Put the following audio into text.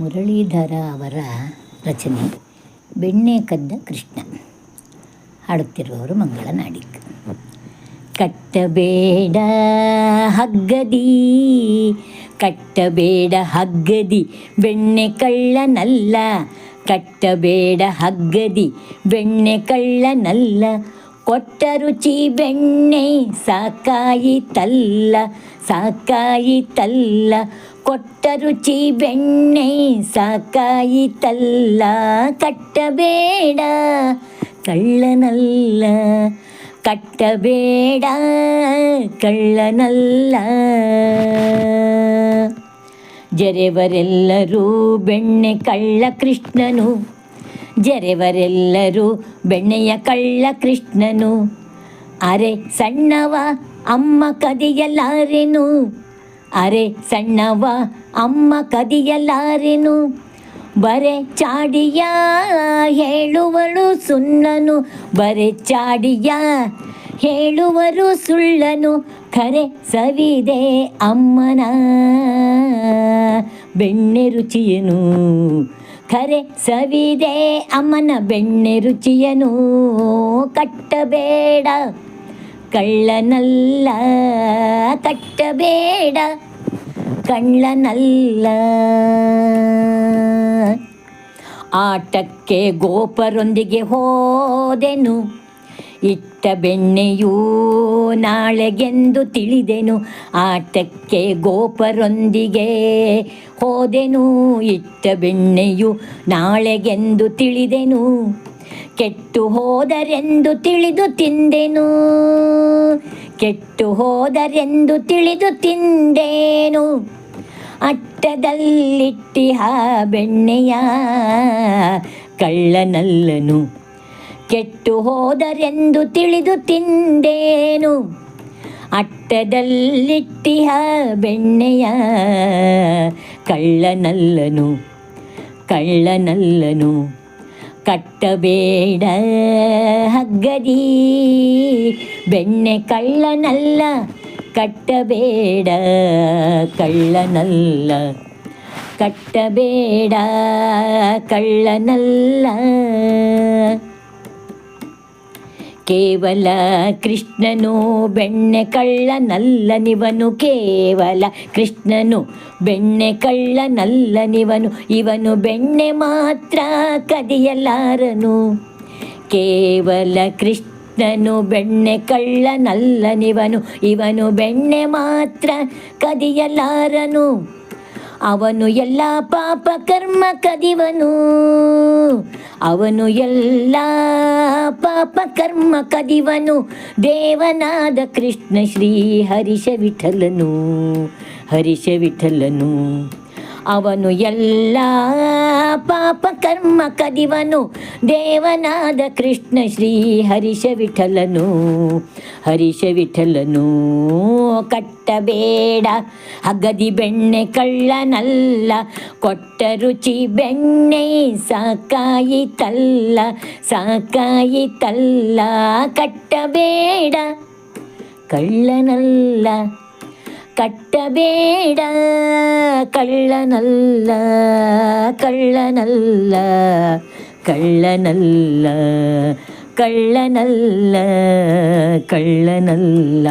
ಮುರಳೀಧರ ಅವರ ರಚನೆ, ಬೆಣ್ಣೆ ಕದ್ದ ಕೃಷ್ಣ, ಹಾಡುತ್ತಿರುವವರು ಮಂಗಳ ನಾಡಿಕ್ ಕಟ್ಟಬೇಡ ಹಗ್ಗದಿ ಕಟ್ಟಬೇಡ ಹಗ್ಗದಿ, ಬೆಣ್ಣೆ ಕಳ್ಳನಲ್ಲ. ಕಟ್ಟಬೇಡ ಹಗ್ಗದಿ, ಬೆಣ್ಣೆ ಕಳ್ಳನಲ್ಲ. ಕೊಟ್ಟ ರುಚಿ ಬೆಣ್ಣೆ ಸಾಕಾಯಿತಲ್ಲ ಸಾಕಾಯಿತಲ್ಲ ಕೊಟ್ಟ ರುಚಿ ಬೆಣ್ಣೆ ಸಾಕಾಯಿತಲ್ಲ ಕಟ್ಟಬೇಡ ಕಳ್ಳನಲ್ಲ ಕಟ್ಟಬೇಡ ಕಳ್ಳನಲ್ಲ ಜರೆವರೆಲ್ಲರೂ ಬೆಣ್ಣೆ ಕಳ್ಳ ಕೃಷ್ಣನು ಜರೆವರೆಲ್ಲರೂ ಬೆಣ್ಣೆಯ ಕಳ್ಳ ಕೃಷ್ಣನು. ಅರೆ ಸಣ್ಣವ ಅಮ್ಮ ಕದಿಯಲಾರೆನು. ಅರೆ ಸಣ್ಣವ ಅಮ್ಮ ಕದಿಯಲಾರೆನು. ಬರೆ ಚಾಡಿಯ ಹೇಳುವಳು ಸುಣ್ಣನು. ಬರೆ ಚಾಡಿಯ ಹೇಳುವರು ಸುಳ್ಳನು. ಖರೆ ಸವಿದೆ ಅಮ್ಮನ. ಬೆಣ್ಣೆ ರುಚಿಯನು. ಖರೆ ಸವಿದೆ ಅಮ್ಮನ ಬೆಣ್ಣೆ ರುಚಿಯನು ಕಟ್ಟಬೇಡ. ಕಳ್ಳನಲ್ಲ ಕಟ್ಟಬೇಡ. ಕಳ್ಳನಲ್ಲ ಆಟಕ್ಕೆ ಗೋಪರೊಂದಿಗೆ ಹೋದೆನು. ಇಟ್ಟ ಬೆಣ್ಣೆಯೂ ನಾಳೆಗೆಂದು ತಿಳಿದೆನು. ಆಟಕ್ಕೆ ಗೋಪರೊಂದಿಗೆ ಹೋದೆನು. ಇಟ್ಟ ಬೆಣ್ಣೆಯು ನಾಳೆಗೆಂದು ತಿಳಿದೆನು. ಕೆಟ್ಟು ಹೋದರೆಂದು ತಿಳಿದು ತಿಂದೆನು. ಕೆಟ್ಟು ಹೋದರೆಂದು ತಿಳಿದು ತಿಂದೇನು. ಅಟ್ಟದಲ್ಲಿಟ್ಟಿಹ ಬೆಣ್ಣೆಯ ಕಳ್ಳನಲ್ಲನು. ಕೆಟ್ಟು ಹೋದರೆಂದು ತಿಳಿದು ತಿಂದೇನು? ಅಟ್ಟದಲ್ಲಿಟ್ಟಿಹ ಬೆಣ್ಣೆಯ ಕಳ್ಳನಲ್ಲನು ಕಳ್ಳನಲ್ಲನು. ಕಟ್ಟಬೇಡ ಹಗ್ಗದಿ, ಬೆಣ್ಣೆ ಕಳ್ಳನಲ್ಲ, ಕಟ್ಟಬೇಡ ಕಳ್ಳನಲ್ಲ. ಕಟ್ಟಬೇಡ ಕಳ್ಳನಲ್ಲ. ಕೇವಲ ಕೃಷ್ಣನು ಬೆಣ್ಣೆ ಕಳ್ಳನಲ್ಲನಿವನು ಕೇವಲ ಕೃಷ್ಣನು ಬೆಣ್ಣೆ ಕಳ್ಳನಲ್ಲನಿವನು, ಇವನು ಬೆಣ್ಣೆ ಮಾತ್ರ ಕದಿಯಲಾರನು. ಕೇವಲ ಕೃಷ್ಣನು ಬೆಣ್ಣೆ ಕಳ್ಳನಲ್ಲನಿವನು, ಇವನು ಬೆಣ್ಣೆ ಮಾತ್ರ ಕದಿಯಲಾರನು. ಅವನು ಎಲ್ಲ ಪಾಪ ಕರ್ಮ ಕದಿವನು, ಅವನು ಎಲ್ಲ ಪಾಪ ಕರ್ಮ ಕದಿವನು ದೇವನಾದ ಕೃಷ್ಣ ಶ್ರೀ ಹರಿಷ ವಿಠಲನು. ಹರಿಷ ವಿಠಲನು. ಅವನು ಎಲ್ಲ ಪಾಪ ಕರ್ಮ ಕದಿವನು. ದೇವನಾದ ಕೃಷ್ಣ ಶ್ರೀ ಹರಿಷ ವಿಠಲನು ಹರಿಷ ವಿಠಲನು ಕಟ್ಟಬೇಡ. ಹಗದಿ ಬೆಣ್ಣೆ ಕಳ್ಳನಲ್ಲ. ಕೊಟ್ಟ ರುಚಿ ಬೆಣ್ಣೆ ಸಾಕಾಯಿತಲ್ಲ. ಸಾಕಾಯಿತಲ್ಲ. ಕಟ್ಟಬೇಡ. ಕಳ್ಳನಲ್ಲ. ಕಟ್ಟಬೇಡ ಕಳ್ಳನಲ್ಲ ಕಳ್ಳನಲ್ಲ ಕಳ್ಳನಲ್ಲ ಕಳ್ಳನಲ್ಲ ಕಳ್ಳನಲ್ಲ